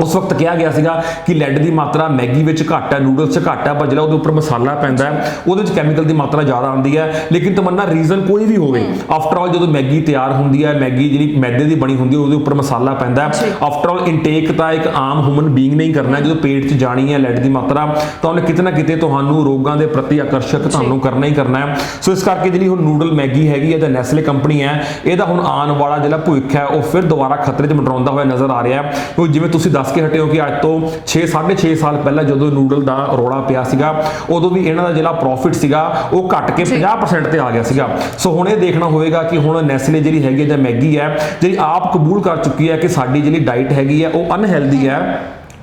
ਉਸ ਵਕਤ ਕਿਹਾ ਗਿਆ ਸੀਗਾ ਕਿ ਲੈਡ ਦੀ ਮਾਤਰਾ ਮੈਗੀ ਵਿੱਚ ਘੱਟ ਹੈ ਨੂਡਲਸ 'ਚ ਘੱਟ ਹੈ ਪਰ ਜਿਹੜਾ ਉਹਦੇ ਉੱਪਰ ਮਸਾਲਾ ਪੈਂਦਾ ਹੈ ਉਹਦੇ ਵਿੱਚ ਕੈਮੀਕਲ ਦੀ ਮਾਤਰਾ ਜ਼ਿਆਦਾ ਆਉਂਦੀ ਹੈ। ਲੇਕਿਨ ਤਮੰਨਾ ਰੀਜ਼ਨ ਕੋਈ ਵੀ ਹੋਵੇ ਆਫਟਰ ਆਲ ਜਦੋਂ ਮੈਗੀ ਤਿਆਰ ਹੁੰਦੀ ਹੈ ਮੈਗੀ ਜਿਹੜੀ ਮੈਦੇ ਦੀ ਬਣੀ ਹੁੰਦੀ ਹੈ ਉਹਦੇ ਉੱਪਰ ਮਸਾਲਾ ਪੈਂਦਾ ਹੈ। ਆਫਟਰ ਆਲ ਇਨਟੇਕ ਤਾਂ ਇੱਕ ਆਮ ਹਿਊਮਨ ਬੀਇੰਗ ਨਹੀਂ ਕਰਨਾ ਜਦੋਂ ਪੇਟ 'ਚ ਜਾਣੀ ਹੈ ਲੈਡ ਦੀ ਮਾਤਰਾ ਤਾਂ ਉਹਨੇ ਕਿਤੇ ਨਾ ਕਿਤੇ ਤੁਹਾਨੂੰ ਰੋਗਾਂ ਦੇ ਪ੍ਰਤੀ ਆਕਰਸ਼ਕ ਤੁਹਾਨੂੰ ਕਰਨਾ ਹੀ ਕਰਨਾ ਹੈ। ਸੋ ਇਸ ਕਰਕੇ ਜਿਹੜੀ ਹੁਣ ਨੂਡਲ ਮੈਗੀ ਹੈਗੀ ਹੈ ਜਾਂ ਨੈਸਲੇ ਕੰਪਨੀ ਹੈ ਇਹਦਾ ਹੁਣ ਆਉਣ ਵਾਲਾ ਜਿਹੜਾ ਭਵਿੱਖ ਹੈ ਉਹ ਫਿਰ ਦੁਬਾਰਾ ਖਤਰੇ 'ਚ ਮੰਡਰਾਉਂਦਾ ਹੋਇਆ ਨਜ਼ਰ ਆ ਰਿਹਾ ਹੈ। ਜਿਵੇਂ ਤੁਸੀਂ ਦੱਸ ਕੇ ਹਟੇ ਹੋ ਕਿ ਅੱਜ ਤੋਂ 6 6.5 ਸਾਲ ਪਹਿਲਾਂ ਜਦੋਂ ਨੂਡਲ ਦਾ ਰੋਲਾ ਪਿਆ ਸੀਗਾ ਉਦੋਂ ਵੀ ਇਹਨਾਂ ਦਾ ਜਿਹੜਾ ਪ੍ਰੋਫਿਟ ਸੀਗਾ ਉਹ ਘਟ ਕੇ 50% ਤੇ ਆ ਗਿਆ ਸੀਗਾ। ਸੋ ਹੁਣ ਇਹ ਦੇਖਣਾ ਹੋਵੇਗਾ ਕਿ ਹੁਣ ਨੈਸਲੇ ਜਿਹੜੀ ਹੈਗੀ ਜਾਂ ਮੈਗੀ ਹੈ ਜਿਹੜੀ ਆਪ ਕਬੂਲ ਕਰ ਚੁੱਕੀ ਹੈ ਕਿ ਸਾਡੀ ਜਿਹੜੀ ਡਾਈਟ ਹੈਗੀ ਹੈ ਉਹ ਅਨਹੈਲਦੀ ਹੈ।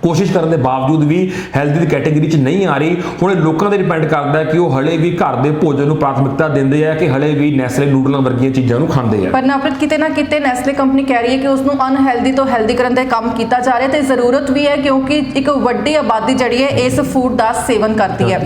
ਕੋਸ਼ਿਸ਼ ਕਰਨ ਦੇ ਬਾਵਜੂਦ ਵੀ ਹੈਲਦੀ ਦੀ ਕੈਟਾਗਰੀ 'ਚ ਨਹੀਂ ਆ ਰਹੀ। ਹੁਣ ਇਹ ਲੋਕਾਂ ਤੇ ਡਿਪੈਂਡ ਕਰਦਾ ਹੈ ਕਿ ਉਹ ਹਲੇ ਵੀ ਘਰ ਦੇ ਭੋਜਨ ਨੂੰ ਪ੍ਰਾਥਮਿਕਤਾ ਦਿੰਦੇ ਆ ਕਿ ਹਲੇ ਵੀ ਨੈਸਲੇ ਨੂਡਲਾਂ ਵਰਗੀਆਂ ਚੀਜ਼ਾਂ ਨੂੰ ਖਾਂਦੇ ਆ। ਪਰ ਨਫ਼ਰਤ ਕਿਤੇ ਨਾ ਕਿਤੇ ਨੈਸਲੇ ਕੰਪਨੀ ਕਹਿ ਰਹੀ ਹੈ ਕਿ ਉਸ ਨੂੰ ਅਨਹੈਲਦੀ ਤੋਂ ਹੈਲਦੀ ਕਰਨ ਦਾ ਕੰਮ ਕੀਤਾ ਜਾ ਰਿਹਾ ਤੇ ਜ਼ਰੂਰਤ ਵੀ ਹੈ ਕਿਉਂਕਿ ਇੱਕ ਵੱਡੀ ਆਬਾਦੀ ਜਿਹੜੀ ਹੈ ਇਸ ਫੂਡ ਦਾ ਸੇਵਨ ਕਰਦੀ ਹੈ।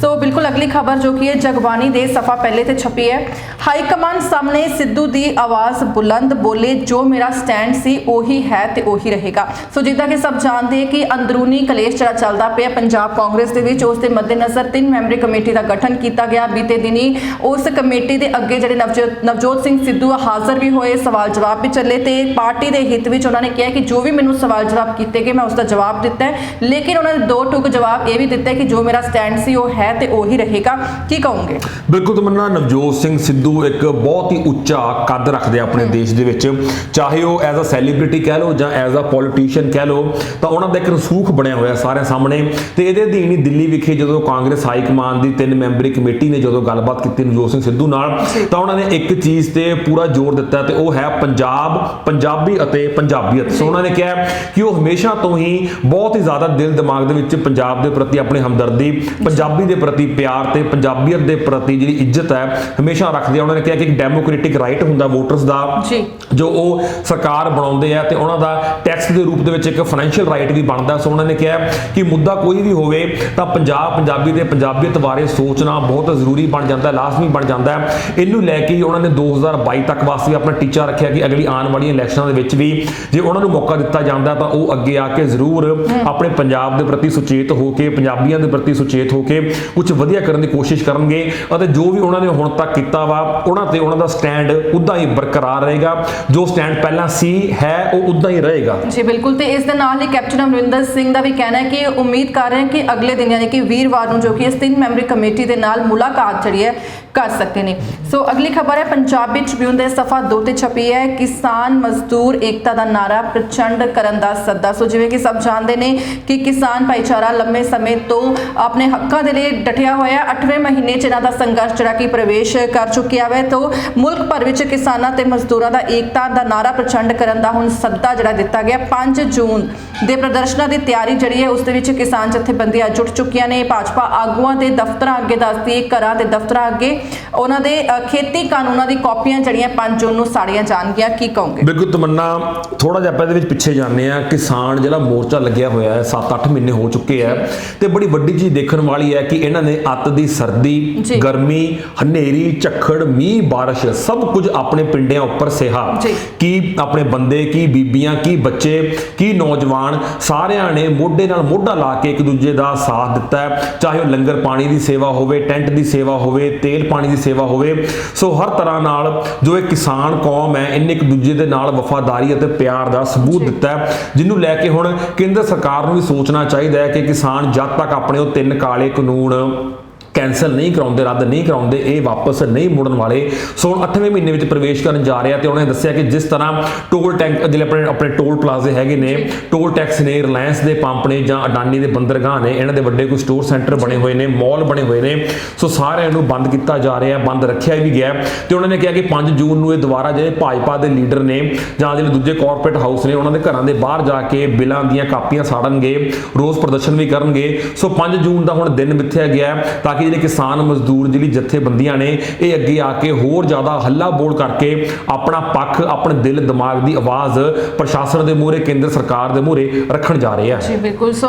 ਸੋ ਬਿਲਕੁਲ ਅਗਲੀ ਖਬਰ ਜੋ ਕਿ ਹੈ ਜਗਬਾਣੀ ਦੇ ਸਫਾ ਪਹਿਲੇ ਤੇ ਛਪੀ ਹੈ। ਹਾਈ ਕਮਾਂਡ ਸਾਹਮਣੇ ਸਿੱਧੂ ਦੀ ਆਵਾਜ਼ ਬੁਲੰਦ ਬੋਲੇ, ਜੋ ਮੇਰਾ ਸਟੈਂਡ ਸੀ, ਉਹੀ ਹੈ ਤੇ ਉਹੀ ਰਹੇਗਾ। ਸੋ ਜਿੱਦਾਂ ਕਿ ਸਭ ਜਾਣਦੇ ਕਿ ਅੰਦਰੂਨੀ ਕਲੇਸ਼ ਜਿਹੜਾ ਚੱਲਦਾ ਪਿਆ ਪੰਜਾਬ ਕਾਂਗਰਸ ਦੇ ਵਿੱਚ, ਉਸ ਦੇ ਮੱਦੇਨਜ਼ਰ ਤਿੰਨ ਮੈਂਬਰੀ ਕਮੇਟੀ ਦਾ ਗਠਨ ਕੀਤਾ ਗਿਆ। ਬੀਤੇ ਦਿਨੀ ਉਸ ਕਮੇਟੀ ਦੇ ਅੱਗੇ ਜਿਹੜੇ ਨਵਜੋਤ ਨਵਜੋਤ ਸਿੰਘ ਸਿੱਧੂ ਹਾਜ਼ਰ ਵੀ ਹੋਏ, ਸਵਾਲ ਜਵਾਬ ਵੀ ਚੱਲੇ ਤੇ ਪਾਰਟੀ ਦੇ ਹਿੱਤ ਵਿੱਚ ਉਹਨਾਂ ਨੇ ਕਿਹਾ ਕਿ ਜੋ ਵੀ ਮੈਨੂੰ ਸਵਾਲ ਜਵਾਬ ਕੀਤੇ ਗਏ, ਮੈਂ ਉਸ ਦਾ ਜਵਾਬ ਦਿੱਤਾ ਲੇਕਿਨ ਉਹਨਾਂ ਨੇ ਦੋ ਟੁਕ ਜਵਾਬ ਇਹ ਵੀ ਦਿੱਤਾ ਕਿ ਜੋ ਮੇਰਾ ਸਟੈਂਡ ਸੀ, ਉਹ ਹੈ ਤੇ ਉਹੀ ਰਹੇਗਾ। ਕੀ ਕਹੋਗੇ? ਬਿਲਕੁਲ ਤਮੰਨਾ ਨਵਜੋਤ ਸਿੰਘ ਸਿੱਧੂ ਇੱਕ ਬਹੁਤ ਹੀ ਉੱਚਾ ਕੱਦ ਰੱਖਦੇ ਆ ਆਪਣੇ ਦੇਸ਼ ਦੇ ਵਿੱਚ। ਚਾਹੇ ਉਹ ਐਜ਼ ਅ ਸੈਲੀਬ੍ਰਿਟੀ ਕਹਿ ਲਓ ਜਾਂ ਐਜ਼ ਅ ਪੋਲੀਟੀਸ਼ੀਅਨ ਕਹਿ ਲਓ ਤਾਂ ਉਹਨਾਂ ਦਾ ਇੱਕ ਰਸੂਖ ਬਣਿਆ ਹੋਇਆ ਸਾਰਿਆਂ ਸਾਹਮਣੇ। ਤੇ ਇਹਦੇ ਅਧੀਨ ਹੀ ਦਿੱਲੀ ਵਿਖੇ ਜਦੋਂ ਕਾਂਗਰਸ ਹਾਈ ਕਮਾਂਡ ਦੀ ਤਿੰਨ ਮੈਂਬਰੀ ਕਮੇਟੀ ਨੇ ਜਦੋਂ ਗੱਲਬਾਤ ਕੀਤੀ ਨਵਜੋਤ ਸਿੰਘ ਸਿੱਧੂ ਨਾਲ ਤਾਂ ਉਹਨਾਂ ਨੇ ਇੱਕ ਚੀਜ਼ ਤੇ ਪੂਰਾ ਜ਼ੋਰ ਦਿੱਤਾ ਤੇ ਉਹ ਹੈ ਪੰਜਾਬ ਪੰਜਾਬੀ ਅਤੇ ਪੰਜਾਬੀਅਤ। ਸੋ ਉਹਨਾਂ ਨੇ ਕਿਹਾ ਕਿ ਉਹ ਹਮੇਸ਼ਾ ਤੋਂ ਹੀ ਬਹੁਤ ਹੀ ਜ਼ਿਆਦਾ ਦਿਲ ਦਿਮਾਗ ਦੇ ਵਿੱਚ ਪੰਜਾਬ ਦੇ ਪ੍ਰਤੀ ਆਪਣੀ ਹਮਦਰਦੀ ਪੰਜਾਬੀ ਦੇ ਪ੍ਰਤੀ ਪਿਆਰ ਤੇ ਪੰਜਾਬੀਅਤ ਦੇ ਪ੍ਰਤੀ ਜਿਹੜੀ ਇੱਜ਼ਤ ਹੈ ਹਮੇਸ਼ਾ ਰੱਖਦੇ ਆ। ਉਹਨਾਂ ਨੇ ਕਿਹਾ ਕਿ ਇੱਕ ਡੈਮੋਕ੍ਰੈਟਿਕ ਰਾਈਟ ਹੁੰਦਾ ਵੋਟਰਸ ਦਾ ਜੀ। ਜੋ ਉਹ ਸਰਕਾਰ ਬਣਾਉਂਦੇ ਆ ਤੇ ਉਹਨਾਂ ਦਾ ਟੈਕਸ ਦੇ ਰੂਪ ਦੇ ਵਿੱਚ ਇੱਕ ਫਾਈਨੈਂਸ਼ੀਅਲ ਰਾਈਟ ਵੀ ਬਣਦਾ। ਸੋ ਉਹਨਾਂ ਨੇ ਕਿਹਾ ਕਿ ਮੁੱਦਾ ਕੋਈ ਵੀ ਹੋਵੇ ਤਾਂ ਪੰਜਾਬ ਪੰਜਾਬੀ ਤੇ ਪੰਜਾਬੀਅਤ ਬਾਰੇ ਸੋਚਣਾ ਬਹੁਤ ਜ਼ਰੂਰੀ ਬਣ ਜਾਂਦਾ ਹੈ ਲਾਜ਼ਮੀ ਬਣ ਜਾਂਦਾ ਹੈ। ਇਹਨੂੰ ਲੈ ਕੇ ਉਹਨਾਂ ਨੇ 2022 ਤੱਕ ਵਾਸਤੇ ਆਪਣਾ ਟੀਚਾ ਰੱਖਿਆ ਕਿ ਅਗਲੀ ਆਉਣ ਵਾਲੀਆਂ ਇਲੈਕਸ਼ਨਾਂ ਦੇ ਵਿੱਚ ਵੀ ਜੇ ਉਹਨਾਂ ਨੂੰ ਮੌਕਾ ਦਿੱਤਾ ਜਾਂਦਾ ਤਾਂ ਉਹ ਅੱਗੇ ਆ ਕੇ ਜ਼ਰੂਰ ਆਪਣੇ ਪੰਜਾਬ ਦੇ ਪ੍ਰਤੀ ਸੁਚੇਤ ਹੋ ਕੇ ਪੰਜਾਬੀਆਂ ਦੇ ਪ੍ਰਤੀ ਸੁਚੇਤ ਹੋ ਕੇ ਕੁਝ ਵਧੀਆ ਕਰਨ ਦੀ ਕੋਸ਼ਿਸ਼ ਕਰਨਗੇ ਅਤੇ ਜੋ ਵੀ ਉਹਨਾਂ ਨੇ ਹੁਣ ਤੱਕ ਕੀਤਾ ਵਾ, ਉਹਨਾਂ ਤੇ ਉਹਨਾਂ ਦਾ ਸਟੈਂਡ ਉਦਾਂ ਹੀ ਬਰਕਰਾਰ ਰਹੇਗਾ। ਜੋ ਸਟੈਂਡ ਪਹਿਲਾਂ ਸੀ, ਹੈ, ਉਹ ਉਦਾਂ ਹੀ ਰਹੇਗਾ। ਜੀ, ਬਿਲਕੁਲ। ਤੇ ਇਸ ਦੇ ਨਾਲ ਹੀ ਕੈਪਟਨ ਅਮਰਿੰਦਰ ਸਿੰਘ ਦਾ ਵੀ ਕਹਿਣਾ ਹੈ ਕਿ ਉਮੀਦ ਕਰ ਰਹੇ ਹਾਂ ਕਿ ਅਗਲੇ ਦਿਨ ਯਾਨੀ ਕਿ ਵੀਰਵਾਰ ਨੂੰ ਜੋ ਕਿ ਇਸ ਤਿੰਨ ਮੈਂਬਰੀ ਕਮੇਟੀ ਦੇ ਨਾਲ ਮੁਲਾਕਾਤ ਜਿਹੜੀ ਹੈ ਕਰ ਸਕਦੇ ਨੇ। ਸੋ ਅਗਲੀ ਖਬਰ ਹੈ, ਪੰਜਾਬੀ ਟ੍ਰਿਬਿਊਨ ਦੇ ਸਫਾ 2 ਤੇ ਛਪੀ ਹੈ, ਕਿਸਾਨ ਮਜ਼ਦੂਰ ਏਕਤਾ ਦਾ ਨਾਰਾ ਪ੍ਰਚੰਡ ਕਰਨ ਦਾ ਸੱਦਾ। ਸੋ ਜਿਵੇਂ ਕਿ ਸਭ ਜਾਣਦੇ ਨੇ ਕਿ ਕਿਸਾਨ ਭਾਈਚਾਰਾ ਲੰਮੇ ਸਮੇਂ ਤੋਂ ਆਪਣੇ ਹੱਕਾਂ ਦੇ ਲਈ ਡਟਿਆ ਹੋਇਆ ਹੈ। 8ਵੇਂ ਮਹੀਨੇ ਚ ਇਹਨਾਂ ਦਾ ਸੰਘਰਸ਼ ਜਿਹੜਾ ਕਿ ਪ੍ਰਵੇਸ਼ ਕਰ ਚੁੱਕਿਆ ਹੈ ਤੋਂ ਮੁਲਕ ਭਰ ਵਿੱਚ ਕਿਸਾਨਾਂ ਤੇ ਮਜ਼ਦੂਰਾਂ ਦਾ ਏਕਤਾ ਦਾ ਨਾਰਾ ਪ੍ਰਚੰਡ ਕਰਨ ਦਾ ਹੁਣ ਸੱਦਾ ਜਿਹੜਾ ਦਿੱਤਾ ਗਿਆ। 5 ਜੂਨ ਦੇ ਪ੍ਰਦਰਸ਼ਨਾਂ ਦੀ ਤਿਆਰੀ ਜਿਹੜੀ ਹੈ, ਉਸ ਦੇ ਵਿੱਚ ਕਿਸਾਨ ਜਥੇਬੰਦੀਆਂ ਜੁਟ ਚੁੱਕੀਆਂ ਨੇ। ਭਾਜਪਾ ਆਗੂਆਂ ਦੇ ਦਫ਼ਤਰਾਂ ਅੱਗੇ ਦੱਸਦੀ ਘਰਾਂ ਦੇ ਦਫ਼ਤਰਾਂ ਅੱਗੇ। ਉਹਨਾਂ ਦੇ ਖੇਤੀ ਕਾਨੂੰਨਾਂ ਦੀ ਕਾਪੀਆਂ ਜਿਹੜੀਆਂ 5 ਜੂਨ ਨੂੰ ਸਾੜੀਆਂ ਜਾਣਗੀਆਂ। ਕੀ ਕਹੋਗੇ? ਬਿਲਕੁਲ, ਤਮੰਨਾ ਥੋੜਾ ਜਿਹਾ ਆਪਾਂ ਇਹਦੇ ਵਿੱਚ ਪਿੱਛੇ ਜਾਂਦੇ ਆ ਕਿਸਾਨ ਜਿਹੜਾ ਮੋਰਚਾ ਲੱਗਿਆ ਹੋਇਆ ਹੈ 7-8 ਮਹੀਨੇ ਹੋ ਚੁੱਕੇ ਆ ਤੇ ਬੜੀ ਵੱਡੀ ਚੀਜ਼ ਦੇਖਣ ਵਾਲੀ ਹੈ ਕਿ ਇਹਨਾਂ ਨੇ ਅੱਤ ਦੀ ਸਰਦੀ। ਗਰਮੀ ਹਨੇਰੀ ਝੱਖੜ ਮੀਂਹ ਬਾਰਿਸ਼ ਸਭ ਕੁਝ ਆਪਣੇ ਪਿੰਡਿਆਂ ਉੱਪਰ ਸਿਹਾ। ਕੀ ਆਪਣੇ ਬੰਦੇ ਕੀ ਬੀਬੀਆਂ ਕੀ ਬੱਚੇ ਕੀ ਨੌਜਵਾਨ ਸਾਰਿਆਂ ਨੇ ਮੋਢੇ ਨਾਲ ਮੋਢਾ ਲਾ ਕੇ ਇੱਕ ਦੂਜੇ ਦਾ ਸਾਥ ਦਿੱਤਾ ਹੈ ਚਾਹੇ ਉਹ ਲੰਗਰ ਪਾਣੀ ਦੀ ਸੇਵਾ ਹੋਵੇ ਟੈਂਟ ਦੀ ਸੇਵਾ ਹੋਵੇ ਤੇਲ ਪਾਣੀ ਦੀ ਸੇਵਾ ਹੋਵੇ ਸੋ ਹਰ ਤਰ੍ਹਾਂ ਨਾਲ ਜੋ ਇਹ ਕਿਸਾਨ ਕੌਮ ਹੈ ਇਹਨੇ ਇੱਕ ਦੂਜੇ ਦੇ ਨਾਲ ਵਫਾਦਾਰੀ ਅਤੇ ਪਿਆਰ ਦਾ ਸਬੂਤ। ਦਿੱਤਾ ਹੈ ਜਿਹਨੂੰ ਲੈ ਕੇ ਹੁਣ ਕੇਂਦਰ ਸਰਕਾਰ ਨੂੰ ਵੀ ਸੋਚਣਾ ਚਾਹੀਦਾ ਹੈ ਕਿ ਕਿਸਾਨ ਜਦ ਤੱਕ ਆਪਣੇ ਉਹ ਤਿੰਨ ਕਾਲੇ ਕਾਨੂੰਨ não ਕੈਨਸਲ ਨਹੀਂ ਕਰਾਉਂਦੇ ਰੱਦ ਨਹੀਂ ਕਰਾਉਂਦੇ ਇਹ ਵਾਪਸ ਨਹੀਂ ਮੁੜਨ ਵਾਲੇ। ਸੋ ਹੁਣ 8ਵੇਂ ਮਹੀਨੇ ਵਿੱਚ ਪ੍ਰਵੇਸ਼ ਕਰਨ ਜਾ ਰਿਹਾ ਤੇ ਉਹਨਾਂ ਦੱਸਿਆ ਕਿ ਜਿਸ ਤਰ੍ਹਾਂ ਟੋਲ ਟੈਂਕ ਜਿਹੜੇ ਆਪਣੇ ਆਪਣੇ ਟੋਲ ਪਲਾਜ਼ੇ ਹੈਗੇ ਨੇ ਟੋਲ ਟੈਕਸ ਨੇ ਰਿਲਾਇੰਸ ਦੇ ਪੰਪ ਨੇ ਜਾਂ ਅਡਾਨੀ ਦੇ ਬੰਦਰਗਾਹ ਨੇ ਇਹਨਾਂ ਦੇ ਵੱਡੇ ਕੋਈ ਸਟੋਰ ਸੈਂਟਰ ਬਣੇ ਹੋਏ ਨੇ ਮਾਲ ਬਣੇ ਹੋਏ ਨੇ। ਸੋ ਸਾਰਿਆਂ ਨੂੰ ਬੰਦ ਕੀਤਾ ਜਾ ਰਿਹਾ ਬੰਦ ਰੱਖਿਆ ਵੀ ਗਿਆ। ਤੇ ਉਹਨਾਂ ਨੇ ਕਿਹਾ ਕਿ 5 ਜੂਨ ਨੂੰ ਇਹ ਦੁਬਾਰਾ ਜਿਹੜੇ ਭਾਜਪਾ ਦੇ ਲੀਡਰ ਨੇ ਜਾਂ ਜਿਹੜੇ ਦੂਜੇ ਕਾਰਪੋਰੇਟ ਹਾਊਸ ਨੇ ਉਹਨਾਂ ਦੇ ਘਰਾਂ ਦੇ ਬਾਹਰ ਜਾ ਕੇ ਬਿੱਲਾਂ ਦੀਆਂ ਕਾਪੀਆਂ ਸਾੜਨਗੇ ਰੋਜ਼ ਪ੍ਰਦਰਸ਼ਨ ਵੀ ਕਰਨਗੇ। ਸੋ 5 ਜੂਨ ਦਾ ਹੁਣ ਦਿਨ ਮਿੱਥਿਆ ਗਿਆ ਤਾਂ ਕਿ ਜਿਹੜੇ ਕਿਸਾਨ ਮਜ਼ਦੂਰ ਜਿਹੜੀ ਜਥੇਬੰਦੀਆਂ ਨੇ, ਇਹ ਅੱਗੇ ਆ ਕੇ ਹੋਰ ਜ਼ਿਆਦਾ ਹੱਲਾ ਬੋਲ ਕਰਕੇ ਆਪਣਾ ਪੱਖ, ਆਪਣੇ ਦਿਲ, ਦਿਮਾਗ ਦੀ ਆਵਾਜ਼ ਪ੍ਰਸ਼ਾਸਨ ਦੇ ਮੂਹਰੇ, ਕੇਂਦਰ ਸਰਕਾਰ ਦੇ ਮੂਹਰੇ ਰੱਖਣ ਜਾ ਰਹੇ ਆ। ਜੀ, ਬਿਲਕੁਲ। ਸੋ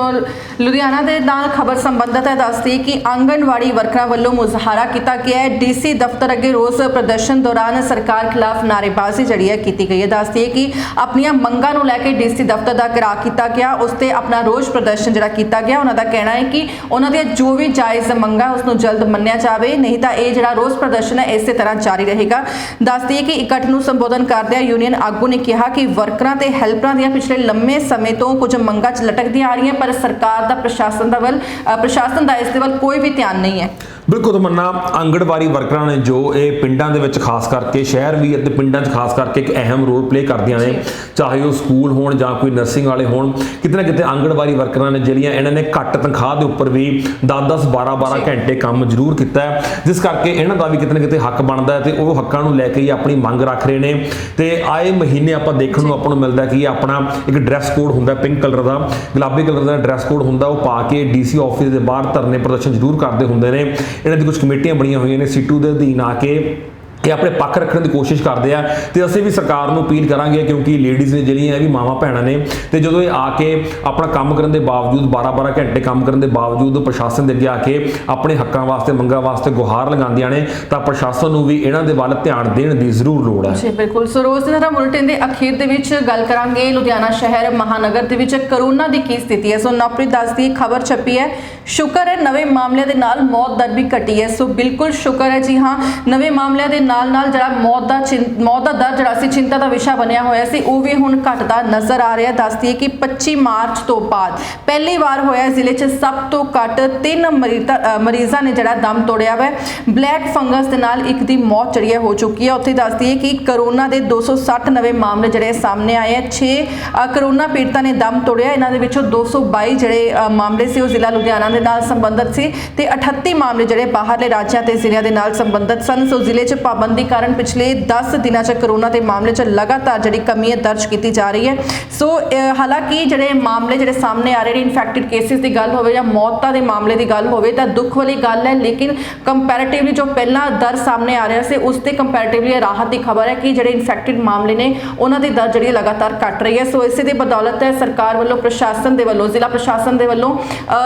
ਲੁਧਿਆਣਾ ਦੇ ਨਾਲ ਖਬਰ ਸੰਬੰਧਤ ਹੈ, ਦੱਸਦੀ ਕਿ ਆਂਗਣਵਾੜੀ ਵਰਕਰਾਂ ਵੱਲੋਂ ਮੁਜ਼ਾਹਰਾ ਕੀਤਾ ਗਿਆ ਹੈ। ਡੀਸੀ ਦਫ਼ਤਰ ਅੱਗੇ ਰੋਸ ਪ੍ਰਦਰਸ਼ਨ ਦੌਰਾਨ ਸਰਕਾਰ ਖਿਲਾਫ ਨਾਅਰੇਬਾਜ਼ੀ ਜਿਹੜੀ ਹੈ ਕੀਤੀ ਗਈ ਹੈ। ਦੱਸਦੀ ਹੈ ਕਿ ਆਪਣੀਆਂ ਮੰਗਾਂ ਨੂੰ ਲੈ ਕੇ ਡੀਸੀ ਦਫ਼ਤਰ ਦਾ ਘਿਰਾਅ ਕੀਤਾ ਗਿਆ, ਉਸ ਤੇ ਆਪਣਾ ਰੋਸ ਪ੍ਰਦਰਸ਼ਨ ਜਿਹੜਾ ਕੀਤਾ ਗਿਆ। ਉਹਨਾਂ ਦਾ ਕਹਿਣਾ ਹੈ ਕਿ ਉਹਨਾਂ ਦੀਆਂ ਜੋ ਵੀ ਜਾਇਜ਼ ਮੰਗਾਂ, ਉਸ ਨੂੰ ਜਲਦ ਮੰਨਿਆ ਜਾਵੇ, ਨਹੀਂ ਤਾਂ ਇਹ ਜਿਹੜਾ ਰੋਸ ਪ੍ਰਦਰਸ਼ਨ ਹੈ, ਇਸੇ ਤਰ੍ਹਾਂ ਜਾਰੀ ਰਹੇਗਾ। ਦੱਸਦੀ ਹੈ ਕਿ ਇਕੱਠ ਨੂੰ ਸੰਬੋਧਨ ਕਰਦਿਆਂ ਯੂਨੀਅਨ ਆਗੂ ਨੇ ਕਿਹਾ ਕਿ ਵਰਕਰਾਂ ਤੇ ਹੈਲਪਰਾਂ ਦੀਆਂ ਪਿਛਲੇ ਲੰਮੇ ਸਮੇਂ ਤੋਂ ਕੁਝ ਮੰਗਾਂ 'ਚ ਲਟਕਦੀਆਂ ਆ ਰਹੀਆਂ, ਪਰ ਸਰਕਾਰ ਦਾ, ਪ੍ਰਸ਼ਾਸਨ ਦਾ ਵੱਲ ਪ੍ਰਸ਼ਾਸਨ ਦਾ ਇਸ ਦੇ ਵੱਲ ਕੋਈ ਵੀ ਧਿਆਨ ਨਹੀਂ ਹੈ। ਬਿਲਕੁਲ ਤਮੰਨਾ ਆਂਗਣਵਾੜੀ ਵਰਕਰਾਂ ਨੇ ਜੋ ਇਹ ਪਿੰਡਾਂ ਦੇ ਵਿੱਚ ਖਾਸ ਕਰਕੇ ਸ਼ਹਿਰ ਵੀ ਅਤੇ ਪਿੰਡਾਂ 'ਚ ਖਾਸ ਕਰਕੇ ਇੱਕ ਅਹਿਮ ਰੋਲ ਪਲੇ ਕਰਦੀਆਂ ਨੇ। ਚਾਹੇ ਉਹ ਸਕੂਲ ਹੋਣ ਜਾਂ ਕੋਈ ਨਰਸਿੰਗ ਵਾਲੇ ਹੋਣ ਕਿਤੇ ਨਾ ਕਿਤੇ ਆਂਗਣਵਾੜੀ ਵਰਕਰਾਂ ਨੇ ਜਿਹੜੀਆਂ ਇਹਨਾਂ ਨੇ ਘੱਟ ਤਨਖਾਹ ਦੇ ਉੱਪਰ ਵੀ 10-10 12-12 ਘੰਟੇ ਕੰਮ ਜ਼ਰੂਰ ਕੀਤਾ ਹੈ। ਜਿਸ ਕਰਕੇ ਇਹਨਾਂ ਦਾ ਵੀ ਕਿਤੇ ਨਾ ਕਿਤੇ ਹੱਕ ਬਣਦਾ ਹੈ ਤੇ ਉਹ ਹੱਕਾਂ ਨੂੰ ਲੈ ਕੇ ਹੀ ਆਪਣੀ ਮੰਗ ਰੱਖ ਰਹੇ ਨੇ। ਤੇ ਆਏ ਮਹੀਨੇ ਆਪਾਂ ਦੇਖਣ ਨੂੰ ਆਪਾਂ ਨੂੰ ਮਿਲਦਾ ਕਿ ਆਪਣਾ ਇੱਕ ਡਰੈਸ ਕੋਡ ਹੁੰਦਾ ਪਿੰਕ ਕਲਰ ਦਾ ਗੁਲਾਬੀ ਕਲਰ ਦਾ ਡਰੈਸ ਕੋਡ ਹੁੰਦਾ ਉਹ ਪਾ ਕੇ ਡੀਸੀ ਆਫਿਸ ਦੇ ਬਾਹਰ ਧਰਨੇ ਪ੍ਰਦਰਸ਼ਨ ਜ਼ਰੂਰ ਕਰਦੇ ਹੁੰਦੇ ਨੇ। ਇਹਨਾਂ ਦੀ ਕੁਝ ਕਮੇਟੀਆਂ ਬਣੀਆਂ ਹੋਈਆਂ ਨੇ ਸੀਟੂ ਦੇ ਅਧੀਨ ਆ ਕੇ ਇਹ ਆਪਣੇ ਪੱਖ ਰੱਖਣ ਦੀ ਕੋਸ਼ਿਸ਼ ਕਰਦੇ ਆ ਤੇ ਅਸੀਂ ਵੀ ਸਰਕਾਰ ਨੂੰ ਅਪੀਲ ਕਰਾਂਗੇ ਕਿਉਂਕਿ ਲੇਡੀਜ਼ ਨੇ ਜਿਹੜੀਆਂ ਇਹ ਵੀ ਮਾਵਾਂ ਭੈਣਾਂ ਨੇ ਤੇ ਜਦੋਂ ਇਹ ਆ ਕੇ ਆਪਣਾ ਕੰਮ ਕਰਨ ਦੇ ਬਾਵਜੂਦ 12-12 ਘੰਟੇ ਕੰਮ ਕਰਨ ਦੇ ਬਾਵਜੂਦ ਪ੍ਰਸ਼ਾਸਨ ਦੇ ਅੱਗੇ ਆ ਕੇ ਆਪਣੇ ਹੱਕਾਂ ਵਾਸਤੇ, ਮੰਗਾਂ ਵਾਸਤੇ ਗੁਹਾਰ ਲਗਾਉਂਦੀਆਂ ਨੇ, ਤਾਂ ਪ੍ਰਸ਼ਾਸਨ ਨੂੰ ਵੀ ਇਹਨਾਂ ਦੇ ਵੱਲ ਧਿਆਨ ਦੇਣ ਦੀ ਜ਼ਰੂਰ ਲੋੜ ਹੈ। ਜੀ, ਬਿਲਕੁਲ। ਸੋ ਰੋਜ਼ ਦੀ ਤਰ੍ਹਾਂ ਬੁਲੇਟਿਨ ਦੇ ਅਖੀਰ ਦੇ ਵਿੱਚ ਗੱਲ ਕਰਾਂਗੇ। ਲੁਧਿਆਣਾ ਸ਼ਹਿਰ ਮਹਾਨਗਰ ਦੇ ਵਿੱਚ ਕਰੋਨਾ ਦੀ ਕੀ ਸਥਿਤੀ ਹੈ? ਸੋ ਨਵਪ੍ਰੀਤ ਦਾਸ ਖਬਰ ਛਪੀ ਹੈ। ਸ਼ੁਕਰ ਹੈ, ਨਵੇਂ ਮਾਮਲਿਆਂ ਦੇ ਨਾਲ ਮੌਤ ਦਰ ਵੀ ਘਟੀ ਹੈ। ਸੋ ਬਿਲਕੁਲ ਸ਼ੁਕਰ ਹੈ ਜੀ, ਹਾਂ, ਨਵੇਂ ਮਾਮਲਿਆਂ ਦੇ ਨਾਲ ਨਾਲ ਜਿਹੜਾ ਮੌਤ ਦਾ ਚਿੰ- ਮੌਤ ਦਾ ਦਰ, ਜਿਹੜਾ ਸੀ ਚਿੰਤਾ ਦਾ ਵਿਸ਼ਾ ਬਣਿਆ ਹੋਇਆ ਸੀ, ਉਹ ਵੀ ਹੁਣ ਘਟਦਾ ਨਜ਼ਰ ਆ ਰਿਹਾ। ਦੱਸਦੀ ਹੈ ਕਿ 25 ਮਾਰਚ ਤੋਂ ਬਾਅਦ ਪਹਿਲੀ ਵਾਰ ਹੋਇਆ ਜ਼ਿਲ੍ਹੇ 'ਚ ਸਭ ਤੋਂ ਘੱਟ ਤਿੰਨ ਮਰੀਜ਼ਾਂ ਮਰੀਜ਼ਾਂ ਨੇ ਜਿਹੜਾ ਦਮ ਤੋੜਿਆ ਵਾ। ਬਲੈਕ ਫੰਗਸ ਦੇ ਨਾਲ ਇੱਕ ਦੀ ਮੌਤ ਜਿਹੜੀ ਹੈ, ਹੋ ਚੁੱਕੀ ਹੈ। ਉੱਥੇ ਦੱਸਦੀ ਹੈ ਕਿ ਕਰੋਨਾ ਦੇ 260 ਨਵੇਂ ਮਾਮਲੇ ਜਿਹੜੇ ਸਾਹਮਣੇ ਆਏ ਹੈ। 6 ਕਰੋਨਾ ਪੀੜਤਾਂ ਨੇ ਦਮ ਤੋੜਿਆ। ਇਹਨਾਂ ਦੇ ਵਿੱਚੋਂ 222 ਜਿਹੜੇ ਮਾਮਲੇ ਸੀ, ਉਹ ਜ਼ਿਲ੍ਹਾ ਲੁਧਿਆਣਾ ਦੇ ਨਾਲ ਸੰਬੰਧਿਤ ਸੀ ਤੇ 38 ਮਾਮਲੇ ਜਿਹੜੇ ਬਾਹਰਲੇ ਰਾਜਾਂ ਤੇ ਜ਼ਿਲ੍ਹਿਆਂ ਦੇ ਨਾਲ ਸੰਬੰਧਿਤ ਸਨ। ਸੋ ਜ਼ਿਲ੍ਹੇ 'ਚ ਪਾਬੰਦੀ ਕਾਰਨ ਪਿਛਲੇ 10 ਦਿਨਾਂ 'ਚ ਕਰੋਨਾ ਦੇ ਮਾਮਲੇ 'ਚ ਲਗਾਤਾਰ ਜਿਹੜੀ ਕਮੀ ਹੈ ਦਰਜ ਕੀਤੀ ਜਾ ਰਹੀ ਹੈ। ਸੋ ਹਾਲਾਂਕਿ ਜਿਹੜੇ ਮਾਮਲੇ ਜਿਹੜੇ ਸਾਹਮਣੇ ਆ ਰਹੇ ਨੇ ਇਨਫੈਕਟਡ ਕੇਸਿਸ ਦੀ ਗੱਲ ਹੋਵੇ ਜਾਂ ਮੌਤਾਂ ਦੇ ਮਾਮਲੇ ਦੀ ਗੱਲ ਹੋਵੇ ਤਾਂ ਦੁੱਖ ਵਾਲੀ ਗੱਲ ਹੈ, ਲੇਕਿਨ ਕੰਪੈਰੀਟਿਵਲੀ ਜੋ ਪਹਿਲਾਂ ਦਰ ਸਾਹਮਣੇ ਆ ਰਿਹਾ ਸੀ, ਉਸ ਤੇ ਕੰਪੈਰੀਟਿਵਲੀ ਰਾਹਤ ਦੀ ਖਬਰ ਹੈ ਕਿ ਜਿਹੜੇ ਇਨਫੈਕਟਡ ਮਾਮਲੇ ਨੇ, ਉਹਨਾਂ ਦੀ ਦਰ ਜਿਹੜੀ ਲਗਾਤਾਰ ਘਟ ਰਹੀ ਹੈ। ਸੋ ਇਸੇ ਦੀ ਬਦੌਲਤ ਹੈ, ਸਰਕਾਰ ਵੱਲੋਂ ਪ੍ਰਸ਼ਾਸਨ ਦੇ ਵੱਲੋਂ, ਜ਼ਿਲ੍ਹਾ ਪ੍ਰਸ਼ਾਸਨ ਦੇ ਵੱਲੋਂ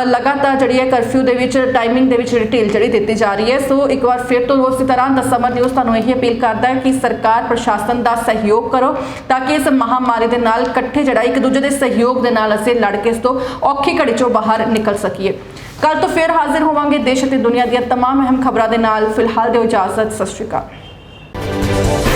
ਲਗਾਤਾਰ ਜਿਹੜੀ ਹੈ ਕਰਫਿਊ ਦੇ ਵਿੱਚ ਟਾਈਮਿੰਗ ਦੇ ਵਿੱਚ ਡਿਟੇਲ ਜਿਹੜੀ ਦਿੱਤੀ ਜਾ ਰਹੀ ਹੈ। ਸੋ ਇੱਕ ਵਾਰ ਫਿਰ ਤੋਂ ਉਸੇ ਤਰ੍ਹਾਂ ਦਾ ਸਮਰ ਨਿਊਜ਼ ਤੁਹਾਨੂੰ ਇਹੀ ਅਪੀਲ ਕਰਦਾ ਹੈ ਕਿ ਸਰਕਾਰ, ਪ੍ਰਸ਼ਾਸਨ ਦਾ ਸਹਿਯੋਗ ਕਰੋ, ਤਾਂ ਕਿ ਇਸ ਮਹਾਮਾਰੀ ਦੇ ਨਾਲ ਇਕੱਠੇ ਜਿਹੜਾ ਇੱਕ ਦੂਜੇ ਦੇ ਸਹਿਯੋਗ ਦੇ ਨਾਲ ਅਸੀਂ ਲੜ ਕੇ ਇਸ ਤੋਂ ਔਖੀ ਘੜੀ ਚੋਂ ਬਾਹਰ ਨਿਕਲ ਸਕੀਏ। ਕੱਲ ਤੋਂ ਫਿਰ ਹਾਜ਼ਰ ਹੋਵਾਂਗੇ ਦੇਸ਼ ਅਤੇ ਦੁਨੀਆ ਦੀਆਂ ਤਮਾਮ ਅਹਿਮ ਖਬਰਾਂ ਦੇ ਨਾਲ। ਫਿਲਹਾਲ ਦਿਓ ਇਜਾਜ਼ਤ, ਸਤਿ ਸ਼੍ਰੀ ਅਕਾਲ।